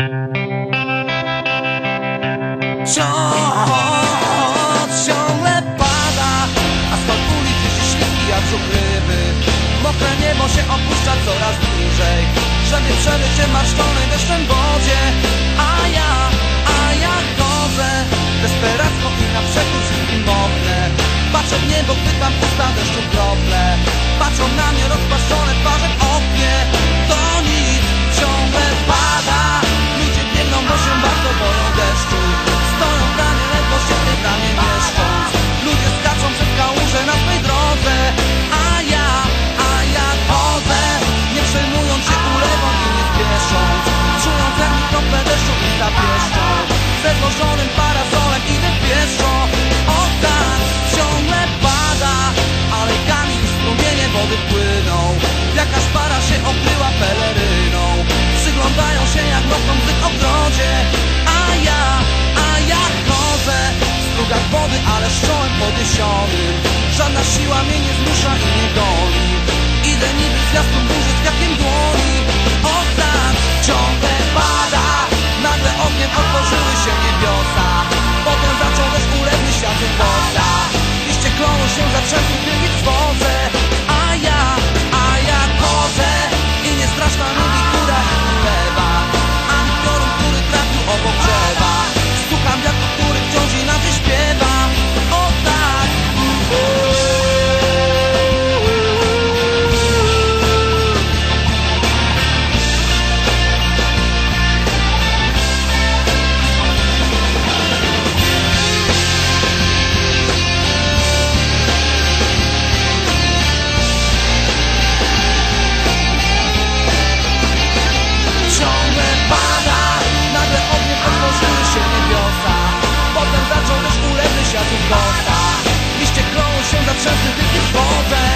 Ciąg ciągle pada, a stąd ulicy ściśniki jak żukryby. Mokre niebo się opuszcza coraz bliżej, żeby przeryć się marszczonej deszczem wodzie. płyną. Jakaś para się okryła peleryną. Przyglądają się jak rosną w tym ogrodzie. A ja, a ja chodzę. W strugach wody, ale z czołem podniesionym Żadna siła mnie nie zmusza i nie goni. Idę niby z burzy z dłoni. Och, się zatrzęsły, gdy wodę.